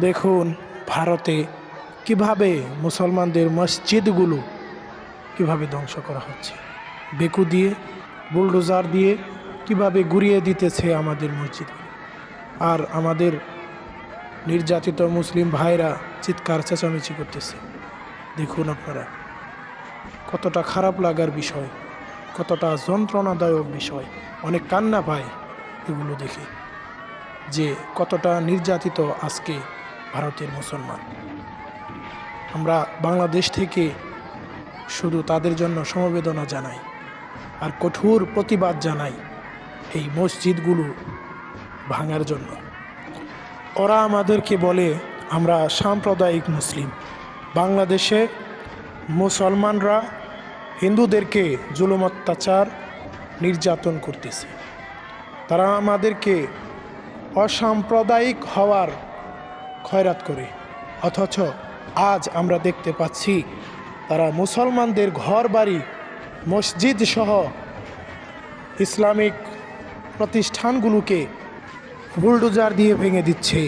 দেখুন ভারতে কীভাবে মুসলমানদের মসজিদগুলো কীভাবে ধ্বংস করা হচ্ছে। বেকু দিয়ে, বুলডোজার দিয়ে কীভাবে গুড়িয়ে দিতেছে আমাদের মসজিদ আর আমাদের নির্যাতিত মুসলিম ভাইরা চিৎকার, চেঁচামেচি করতেছে। দেখুন আপনারা, কতটা খারাপ লাগার বিষয়, কতটা যন্ত্রণাদায়ক বিষয়। অনেক কান্না পায় এগুলো দেখে যে কতটা নির্যাতিত আজকে ভারতের মুসলমান। আমরা বাংলাদেশ থেকে শুধু তাদের জন্য সমবেদনা জানাই আর কঠোর প্রতিবাদ জানাই এই মসজিদগুলো ভাঙার জন্য। ওরা আমাদেরকে বলে, আমরা সাম্প্রদায়িক মুসলিম। বাংলাদেশে মুসলমানরা হিন্দুদেরকে জুলুম, অত্যাচার, নির্যাতন করতেছে। তারা আমাদেরকে অসাম্প্রদায়িক হওয়ার খয়রাত করে। অথচ আজ আমরা দেখতে পাচ্ছি তারা মুসলমানদের ঘর বাড়ি মসজিদ সহ ইসলামিক প্রতিষ্ঠানগুলোকে বুলডোজার দিয়ে ভেঙে দিচ্ছে।